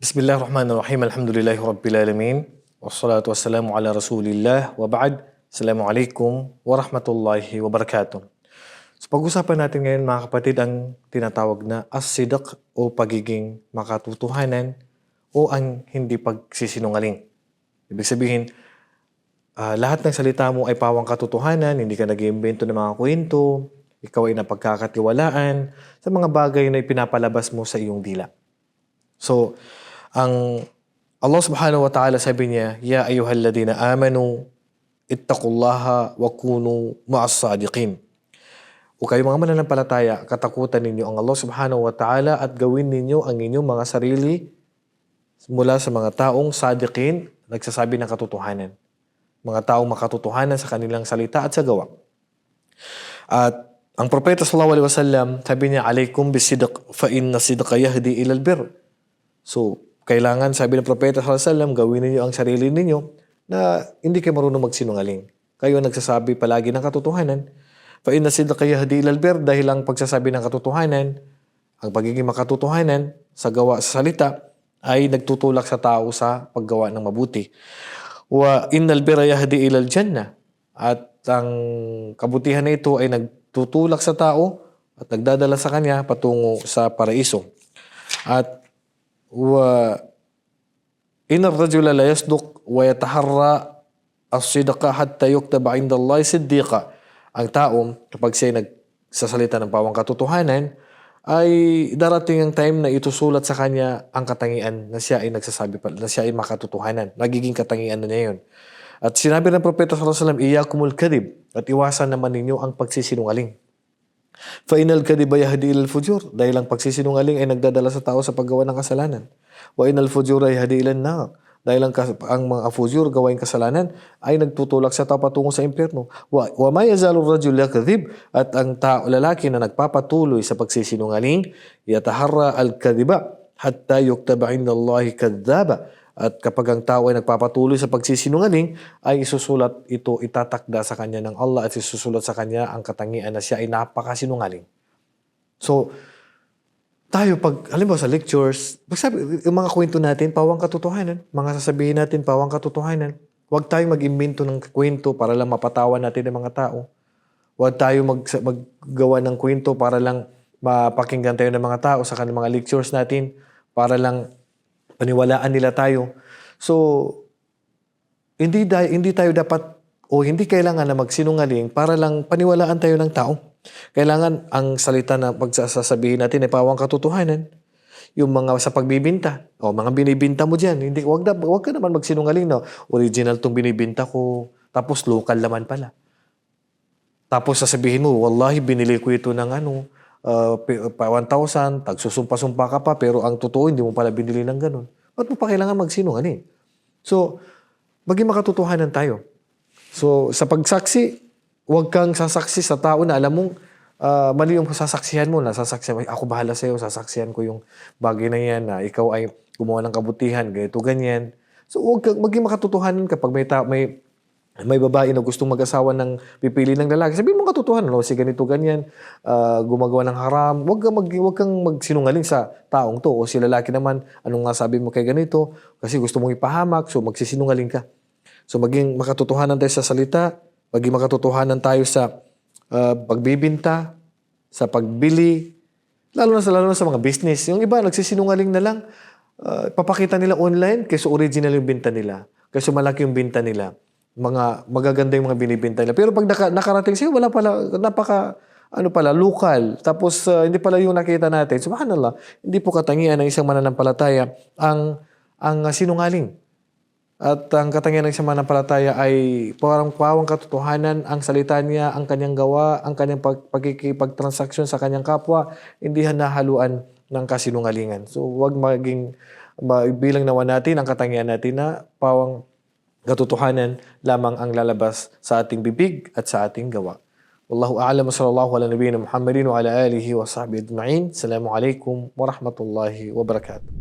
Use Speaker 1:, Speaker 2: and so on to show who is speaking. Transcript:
Speaker 1: Bismillahirrahmanirrahim. Alhamdulillahi Rabbil Alamin. Wassalatu wassalamu ala Rasulillah. Wa ba'd. Assalamualaikum warahmatullahi wabarakatuh. So pag-usapan natin ngayon mga kapatid ang tinatawag na as-sidq o pagiging makatotohanan o ang hindi pagsisinungaling. Ibig sabihin, ah, lahat ng salita mo ay pawang katotohanan, hindi ka nag-iimbento ng mga kwento, ikaw ay napagkakatiwalaan sa mga bagay na ipinapalabas mo sa iyong dila. So, ang Allah subhanahu wa ta'ala sabi niya, Ya ayyuhalladina amanu, ittaqullaha wa kunu ma'as sadiqin. O kayo mga mananampalataya, katakutan ninyo ang Allah subhanahu wa ta'ala at gawin ninyo ang inyong mga sarili mula sa mga taong sadiqin, nagsasabi ng katotohanan. Mga taong makatotohanan sa kanilang salita at sa gawa. At ang propeta sallallahu alaihi wasallam, sabi niya, "Alaikum bisidq fa inna sidqa yahdi ila albir." So, kailangan sabi ng propeta sallallahu gawin niyo ang sarili ninyo na hindi kayo marunong magsinungaling. Kayo nagsasabi palagi ng katotohanan. Fa inna sidqa yahdi ila albir dahil ang pagsasabi ng katotohanan, ang pagiging makatotohanan sa gawa sa salita ay nagtutulak sa tao sa paggawa ng mabuti. Wa innal birra yahdi ila al-jannah. At ang kabutihan na ito ay nagtutulak sa tao at nagdadala sa kanya patungo sa paraiso. At ar-rajula la yasduq wa yataharra as-sidqa hatta yuktaba 'inda Allah siddiqa. Ang tao kapag siya nagsasalita ng pawang katotohanan ay darating ang time na itusulat sa kanya ang katangian na siya ay nagsasabi pa, na siya ay makatotohanan. Nagiging katangian na niya yun. At sinabi ng Propeta sallallahu alaihi wasallam, "Iyakumul kadhib" at iwasan naman ninyo ang pagsisinungaling. Fa inal kadhiba yahdi ilal fujur dahil ang pagsisinungaling ay nagdadala sa tao sa paggawa ng kasalanan. Wa inal fujura yahdi ilan nar dahil ang, ang mga fujur gawain kasalanan ay nagtutulak sa tao patungo sa impyerno. Wa, wa ma yazalu rajul yakdhib at ang tao lalaki na nagpapatuloy sa pagsisinungaling yataharra al kadhiba hatta yuktaba inda Allah kadhaba at kapag ang tao ay nagpapatuloy sa pagsisinungaling, ay isusulat ito, itatakda sa kanya ng Allah at isusulat sa kanya ang katangian na siya ay napakasinungaling. So, tayo pag, halimbawa sa lectures, pag sabi, yung mga kwento natin, pawang katotohanan. Mga sasabihin natin, pawang katotohanan. Huwag tayong mag-imbento ng kwento para lang mapatawa natin ng mga tao. Huwag tayo mag, maggawa ng kwento para lang mapakinggan tayo ng mga tao sa kanilang mga lectures natin, para lang paniwalaan nila tayo. So, hindi, hindi tayo dapat o hindi kailangan na magsinungaling para lang paniwalaan tayo ng tao. Kailangan ang salita na pagsasabihin natin ay pawang katotohanan. Yung mga sa pagbibinta, o mga binibinta mo diyan, hindi wag na wag ka naman magsinungaling no. Original tong binibinta ko, tapos local naman pala. Tapos sasabihin mo, wallahi binili ko ito ng ano, uh, pa 1,000, tagsusumpa-sumpa ka pa, pero ang totoo, hindi mo pala binili ng ganun. Ba't mo pa kailangan magsinungaling? So, maging makatotohanan tayo. So, sa pagsaksi, huwag kang sasaksi sa tao na alam mong ah, mali yung sasaksihan mo. Nasasaksihan mo, ako bahala sa'yo, sasaksihan ko yung bagay na yan na ikaw ay gumawa ng kabutihan, ganito, ganyan. So, huwag kang maging makatotohanan kapag may, ta- may may babae na gustong mag-asawa ng pipili ng lalaki. Sabihin mo katotohanan, no? si ganito, ganyan, ah, gumagawa ng haram. Huwag kang, mag, huwag kang magsinungaling sa taong to. O si lalaki naman, anong nga sabi mo kay ganito? Kasi gusto mong ipahamak, so magsisinungaling ka. So maging makatotohanan tayo sa salita, maging makatotohanan tayo sa ah, pagbibinta, sa pagbili, lalo na sa lalo na sa mga business. Yung iba nagsisinungaling na lang, ah, papakita nila online kaysa original yung binta nila, kaysa malaki yung binta nila. Mga magaganda yung mga binibenta nila. Pero pag naka, nakarating sa'yo, wala pala, napaka, ano pala, lokal. Tapos ah, hindi pala yung nakita natin. Subhanallah, hindi po katangian ng isang mananampalataya ang, ang sinungaling. At ang katangian ng isang mananampalataya ay parang pawang katotohanan ang salita niya, ang kanyang gawa, ang kanyang pag, pagkikipagtransaksyon sa kanyang kapwa, hindi nahaluan ng kasinungalingan. So huwag maging ma- bilang nawa natin ang katangian natin na pawang katotohanan lamang ang lalabas sa ating bibig at sa ating gawa. Wallahu a'lam wa sallallahu ala nabiyina Muhammadin wa ala alihi wa sahbihi ajma'in. Assalamu alaikum wa rahmatullahi wa barakatuh.